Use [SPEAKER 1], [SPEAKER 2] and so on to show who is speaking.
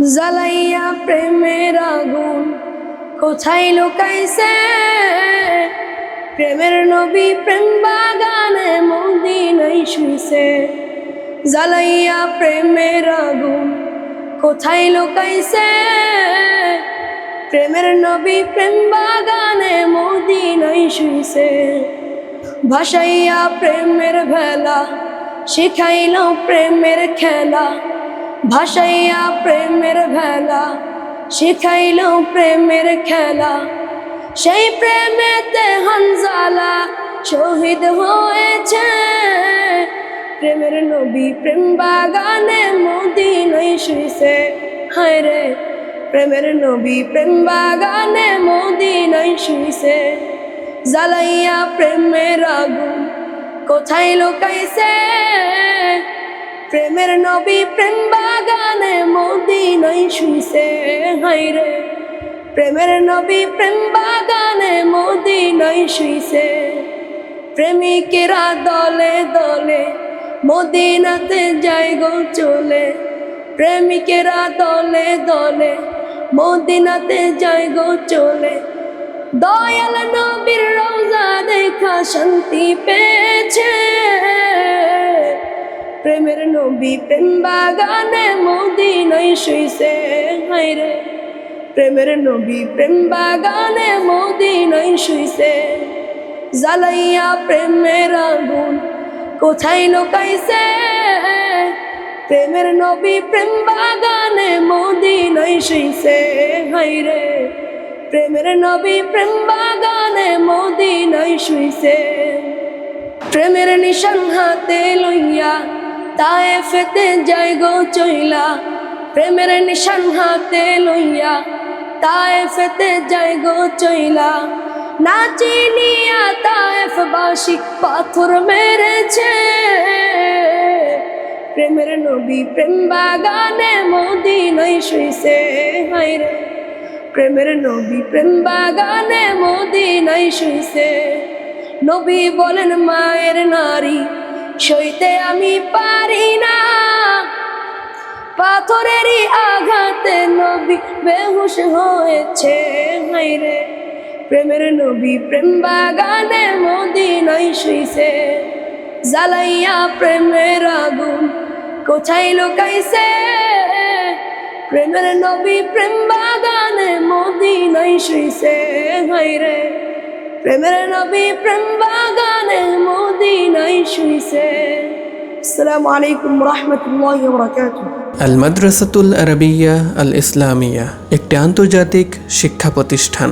[SPEAKER 1] জ্বালাইয়া প্রেমের আগুন। কোথায় লুকাইছে? প্রেমের নবী প্রেম বাগানে মদিনাই শুইছে। জ্বালাইয়া প্রেমের আগুন। কোথায় লুকাইছে? প্রেমের নবী প্রেম বাগানে মদিনাই শুইছে। ভাসাইয়া প্রেমের ভেলা, শিখাইল প্রেমের খেলা। ভাসাইয়া প্রেমের ভেলা, শিখাইল প্রেমের খেলা। সেই প্রেমেতে হানজালা শহীদ হয়েছে। প্রেমের নবী প্রেম বাগানে মদিনাই শুইছে। হায় রে, প্রেমের নবী প্রেম বাগানে মদিনাই শুইছে। জ্বালাইয়া প্রেমের আগুন কোথায় লুকাইছে? প্রেমের নবী, প্রেম বাগানে মদিনাই হাই রে। প্রেমের নবী, প্রেম বাগানে মদিনাই শুইছে। প্রেমিকেরা দলে দলে মদিনাতে যাই গো চলে। প্রেমিকেরা দলে দলে মদিনাতে যাই গো চলে। দয়াল নবীর রোজা দেখা শান্তি পেয়েছে। প্রেমের নবী প্রেম বাগানে মদিনাই শুইছে হাই রে। প্রেমের নবী প্রেম বাগানে মদিনাই শুইছে, জ্বালাইয়া প্রেমের আগুন কোথায় লুকাইছে? প্রেমের নবী প্রেম বাগানে মদিনাই শুইছে হাই রে। প্রেমের নবী প্রেম বাগানে মদিনাই শুইছে। প্রেমের নিশান হাতে লইয়া তায়ে ফেতে যাই গো চইলা, প্রেমের নিশান হাতে লইয়া তায়ে ফেতে যাই গো চইলা। না চিনিয়া তায়েফ বাসি পাথর মেরেছে। প্রেমের নবী প্রেম বাগানে মদিনাই শুইছে হাই রে প্রেমের নবী প্রেম বাগানে মদিনাই শুইছে। নবী বলেন, মায়ের নারী সইতে আমি পারি না। পাথরেরই আঘাতে নবী বেহুশ হয়েছে। হাই রে, প্রেমের নবী প্রেম বাগানে মদিনাই শুইছে। জ্বালাইয়া প্রেমের আগুন কোথায় লুকাইছে? প্রেমের নবী প্রেম বাগানে মদিনাই শুইছে। হাই রে, প্রেমের নবী প্রেম বাগানে শুইছে আসসালামু আলাইকুম রহমতুল্লাহ বরকাতুহ।
[SPEAKER 2] আল মাদ্রাসাতুল আরবিয়া আল ইসলামিয়া একটি আন্তর্জাতিক শিক্ষা প্রতিষ্ঠান।